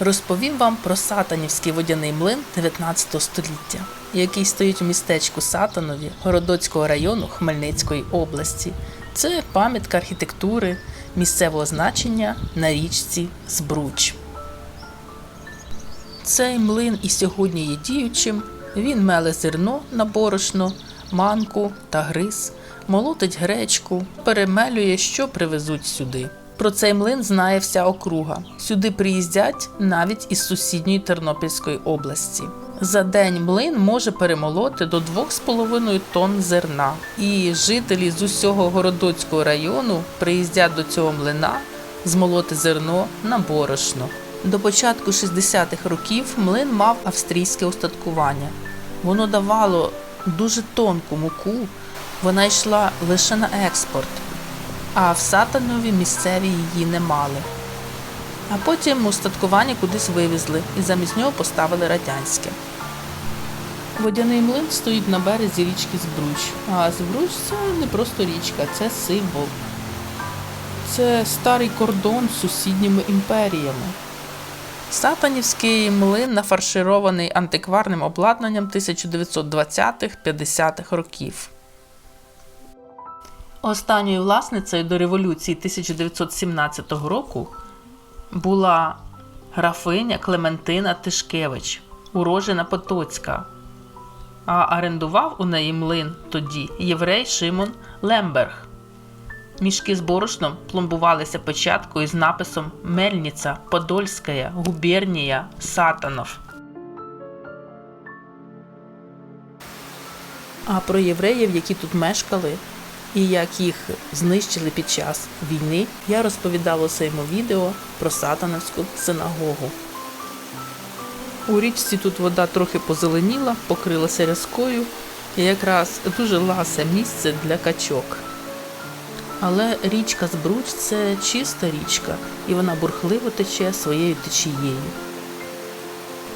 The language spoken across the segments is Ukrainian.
Розповім вам про Сатанівський водяний млин 19 століття, який стоїть у містечку Сатанові Городоцького району Хмельницької області. Це пам'ятка архітектури місцевого значення на річці Збруч. Цей млин і сьогодні є діючим. Він меле зерно на борошно, манку та гриз, молотить гречку, перемелює, що привезуть сюди. Про цей млин знає вся округа. Сюди приїздять навіть із сусідньої Тернопільської області. За день млин може перемолоти до 2,5 тонн зерна. І жителі з усього Городоцького району приїздять до цього млина змолоти зерно на борошно. До початку 60-х років млин мав австрійське устаткування. Воно давало дуже тонку муку, вона йшла лише на експорт, а в Сатанові місцеві її не мали. А потім устаткування кудись вивезли і замість нього поставили радянське. Водяний млин стоїть на березі річки Збруч. А Збруч це не просто річка, це символ. Це старий кордон з сусідніми імперіями. Сатанівський млин нафарширований антикварним обладнанням 1920-50-х років. Останньою власницею до революції 1917 року була графиня Клементина Тишкевич, урожена Потоцька, а орендував у неї млин тоді єврей Шимон Лемберг. Мішки з борошном пломбувалися печаткою з написом Мельниця, Подольська, Губернія, Сатанов. А про євреїв, які тут мешкали, і як їх знищили під час війни, я розповідала у своєму відео про Сатановську синагогу. У річці тут вода трохи позеленіла, покрилася рязкою, і якраз дуже ласе місце для качок. Але річка Збруч це чиста річка, і вона бурхливо тече своєю течією.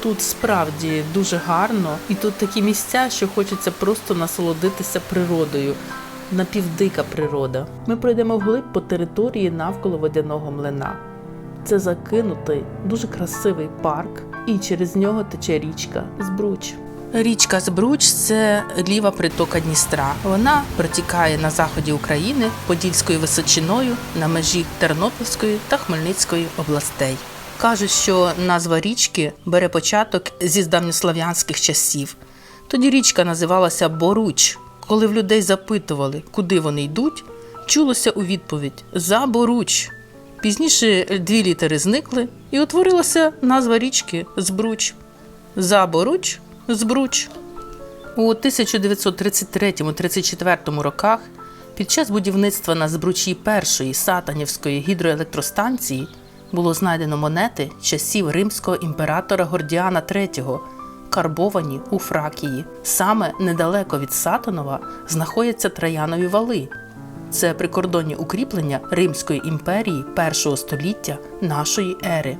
Тут справді дуже гарно, і тут такі місця, що хочеться просто насолодитися природою, напівдика природа. Ми пройдемо вглиб по території навколо водяного млина. Це закинутий, дуже красивий парк, і через нього тече річка Збруч. Річка Збруч це ліва притока Дністра. Вона протікає на заході України Подільською височиною на межі Тернопільської та Хмельницької областей. Кажуть, що назва річки бере початок зі давньослав'янських часів. Тоді річка називалася Боруч. Коли в людей запитували, куди вони йдуть, чулося у відповідь За Боруч. Пізніше дві літери зникли, і утворилася назва річки Збруч. За Боруч Збруч. У 1933-34 роках під час будівництва на збручі першої сатанівської гідроелектростанції було знайдено монети часів римського імператора Гордіана III, карбовані у Фракії. Саме недалеко від Сатанова знаходяться Троянові вали. Це прикордонні укріплення Римської імперії першого століття нашої ери.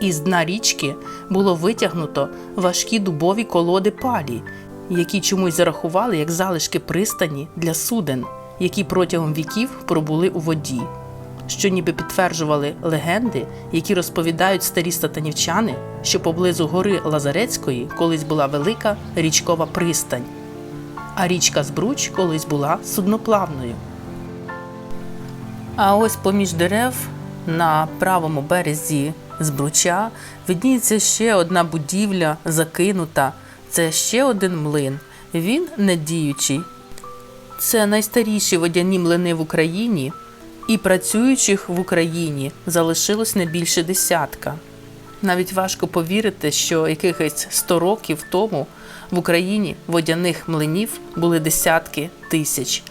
Із дна річки було витягнуто важкі дубові колоди палі, які чомусь зарахували як залишки пристані для суден, які протягом віків пробули у воді, що ніби підтверджували легенди, які розповідають старі сатанівчани, що поблизу гори Лазарецької колись була велика річкова пристань, а річка Збруч колись була судноплавною. А ось поміж дерев на правому березі Збруча видніється ще одна будівля закинута. Це ще один млин. Він не діючий. Це найстаріші водяні млини в Україні, і працюючих в Україні залишилось не більше десятка. Навіть важко повірити, що якихось 100 років тому в Україні водяних млинів були десятки тисяч.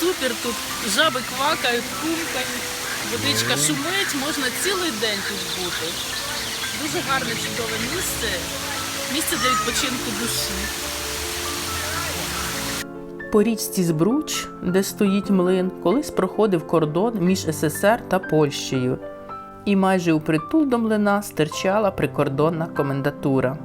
Супер тут жаби квакають, кумкають, водичка шумить, можна цілий день тут бути. Дуже гарне чудове місце, місце для відпочинку душі. По річці Збруч, де стоїть млин, колись проходив кордон між СССР та Польщею, і майже у притул до млина стирчала прикордонна комендатура.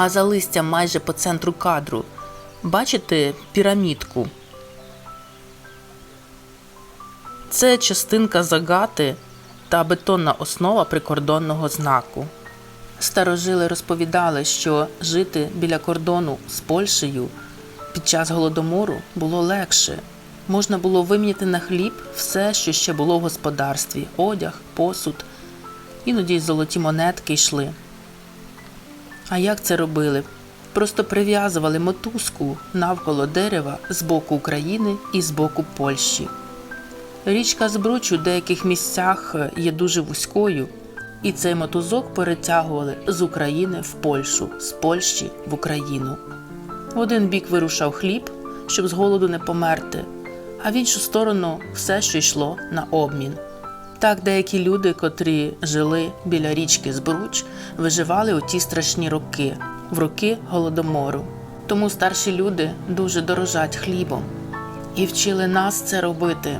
А за листям майже по центру кадру бачите пірамідку. Це частинка загати та бетонна основа прикордонного знаку. Старожили розповідали, що жити біля кордону з Польщею під час голодомору було легше. Можна було виміняти на хліб все, що ще було в господарстві: одяг, посуд, іноді золоті монетки йшли. А як це робили? Просто прив'язували мотузку навколо дерева з боку України і з боку Польщі. Річка Збруч у деяких місцях є дуже вузькою, і цей мотузок перетягували з України в Польщу, з Польщі в Україну. В один бік вирушав хліб, щоб з голоду не померти, а в іншу сторону все, що йшло на обмін. Так деякі люди, котрі жили біля річки Збруч, виживали у ті страшні роки, в роки голодомору. Тому старші люди дуже дорожать хлібом і вчили нас це робити,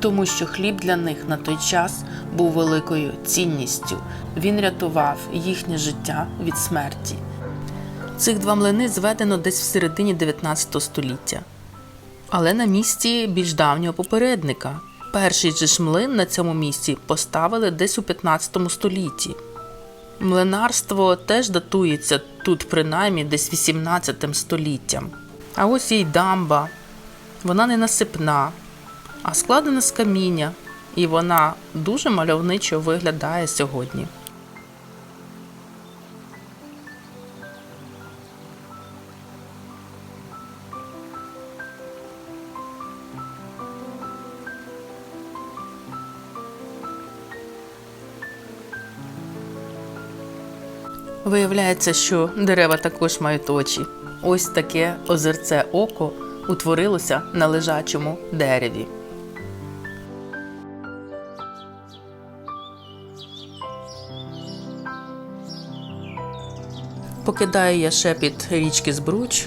тому що хліб для них на той час був великою цінністю. Він рятував їхнє життя від смерті. Цих два млини зведено десь в середині 19 століття, але на місці більш давнього попередника. Перший же ж млин на цьому місці поставили десь у 15 столітті. Млинарство теж датується тут, принаймні, десь 18 століттям. А ось і дамба. Вона не насипна, а складена з каміння, і вона дуже мальовничо виглядає сьогодні. Виявляється, що дерева також мають очі. Ось таке озерце око утворилося на лежачому дереві. Покидаю я шепіт річки Збруч,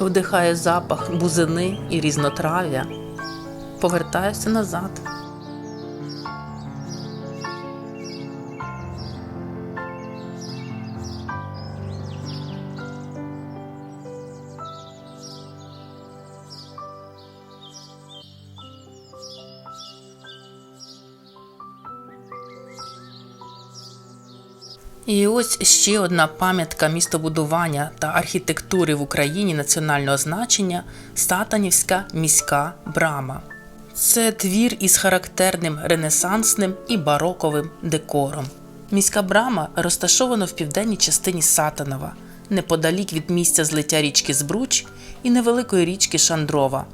вдихаю запах бузини і різнотрав'я. Повертаюся назад. І ось ще одна пам'ятка містобудування та архітектури в Україні національного значення Сатанівська міська брама. Це твір із характерним ренесансним і бароковим декором. Міська брама розташована в південній частині Сатанова, неподалік від місця злиття річки Збруч і невеликої річки Шандрова,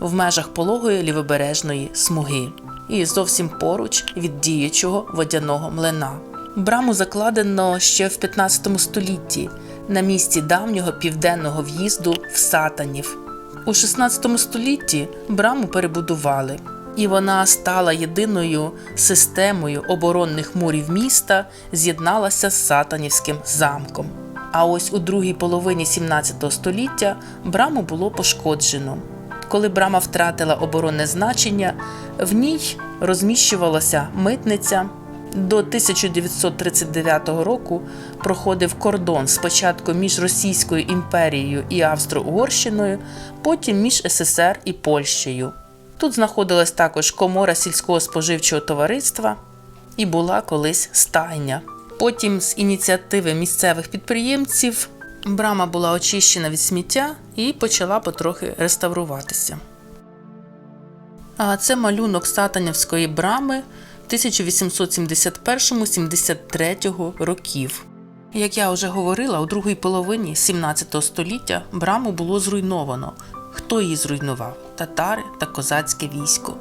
в межах пологої лівобережної смуги, і зовсім поруч від діючого водяного млина. Браму закладено ще в 15 столітті на місці давнього південного в'їзду в Сатанів. У 16 столітті браму перебудували, і вона стала єдиною системою оборонних мурів міста, з'єдналася з Сатанівським замком. А ось у другій половині 17 століття браму було пошкоджено. Коли брама втратила оборонне значення, в ній розміщувалася митниця. До 1939 року проходив кордон спочатку між Російською імперією і Австро-Угорщиною, потім між СССР і Польщею. Тут знаходилась також комора сільського споживчого товариства і була колись стайня. Потім, з ініціативи місцевих підприємців, брама була очищена від сміття і почала потрохи реставруватися. А це малюнок Сатанівської брами 1871-73 років. Як я вже говорила, у другій половині 17 століття браму було зруйновано. Хто її зруйнував? Татари та козацьке військо.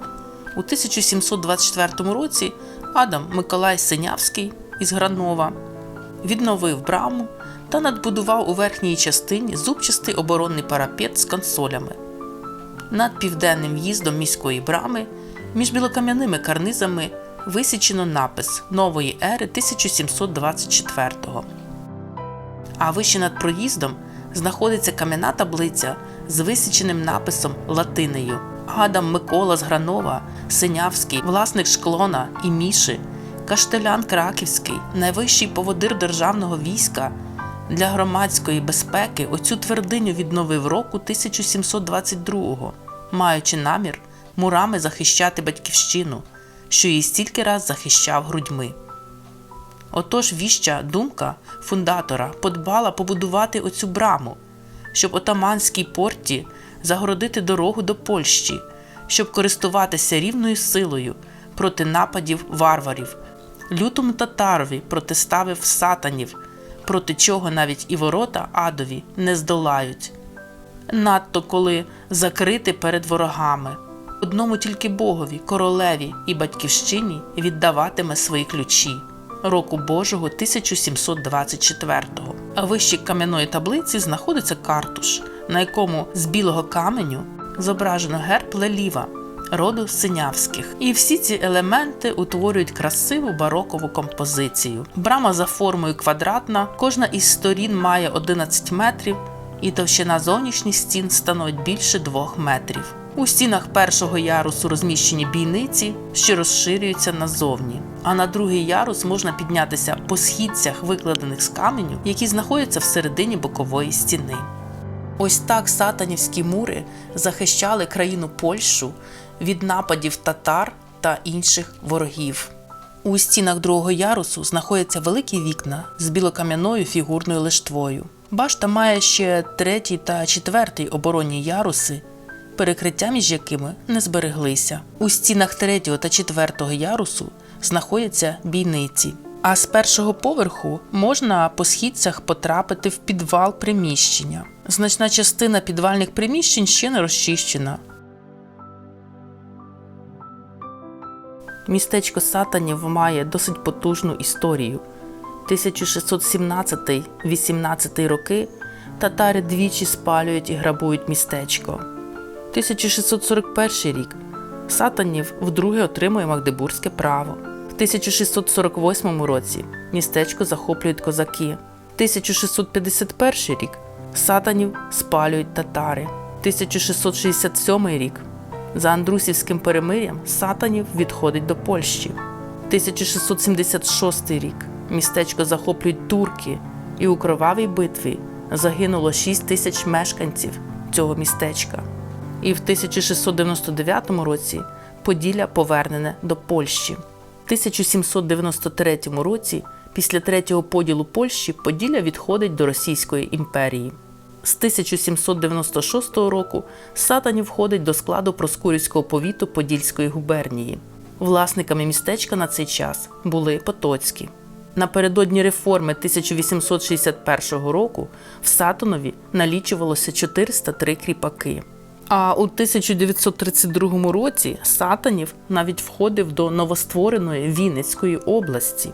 У 1724 році Адам Миколай Синявський із Гранова відновив браму та надбудував у верхній частині зубчастий оборонний парапет з консолями. Над південним в'їздом міської брами між білокам'яними карнизами висічено напис нової ери 1724-го. А вище над проїздом знаходиться кам'яна таблиця з висіченим написом латинею. Адам Микола з Гранова, Синявський, власник шклона і міши, Каштелян Краківський, найвищий поводир державного війська, для громадської безпеки оцю твердиню відновив року 1722-го, маючи намір мурами захищати батьківщину, що її стільки раз захищав грудьми. Отож віща думка фундатора подбала побудувати оцю браму, щоб отаманській порті загородити дорогу до Польщі, щоб користуватися рівною силою проти нападів варварів, лютому татарові протиставив сатанів, проти чого навіть і ворота адові не здолають. Надто коли закрити перед ворогами. Одному тільки Богові, королеві і батьківщині віддаватиме свої ключі року Божого 1724-го. А вище кам'яної таблиці знаходиться картуш, на якому з білого каменю зображено герб Леліва, роду синявських. І всі ці елементи утворюють красиву барокову композицію. Брама за формою квадратна, кожна із сторін має 11 метрів, і товщина зовнішніх стін становить більше 2 метрів. У стінах першого ярусу розміщені бійниці, що розширюються назовні. А на другий ярус можна піднятися по східцях, викладених з каменю, які знаходяться всередині бокової стіни. Ось так сатанівські мури захищали країну Польщу від нападів татар та інших ворогів. У стінах другого ярусу знаходяться великі вікна з білокам'яною фігурною лиштвою. Башта має ще третій та четвертий оборонні яруси, перекриття між якими не збереглися. У стінах третього та четвертого ярусу знаходяться бійниці. А з першого поверху можна по східцях потрапити в підвал приміщення. Значна частина підвальних приміщень ще не розчищена. Містечко Сатанів має досить потужну історію. 1617-18 роки татари двічі спалюють і грабують містечко. 1641 рік Сатанів вдруге отримує Магдебурзьке право. В 1648 році містечко захоплюють козаки. 1651 рік Сатанів спалюють татари. 1667 рік за Андрусівським перемир'ям Сатанів відходить до Польщі. 1676 рік містечко захоплюють турки, і у кровавій битві загинуло 6 тисяч мешканців цього містечка. І в 1699 році Поділля повернене до Польщі. В 1793 році, після третього поділу Польщі, Поділля відходить до Російської імперії. З 1796 року Сатанів входить до складу Проскурівського повіту Подільської губернії. Власниками містечка на цей час були Потоцькі. Напередодні реформи 1861 року в Сатанові налічувалося 403 кріпаки. А у 1932 році Сатанів навіть входив до новоствореної Вінницької області.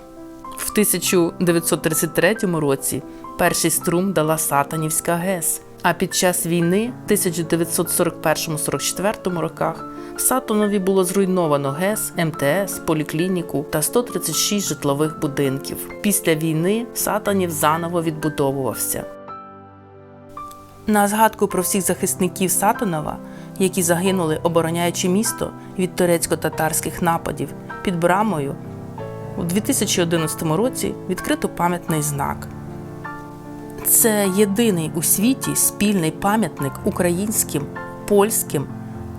В 1933 році перший струм дала Сатанівська ГЕС. А під час війни, в 1941-44 роках, в Сатанові було зруйновано ГЕС, МТС, поліклініку та 136 житлових будинків. Після війни Сатанів заново відбудовувався. На згадку про всіх захисників Сатанова, які загинули, обороняючи місто від турецько-татарських нападів під брамою, у 2011 році відкрито пам'ятний знак. Це єдиний у світі спільний пам'ятник українським, польським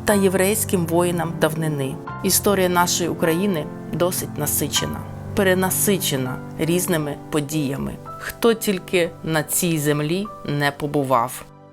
та єврейським воїнам давнини. Історія нашої України досить насичена, перенасичена різними подіями. Хто тільки на цій землі не побував.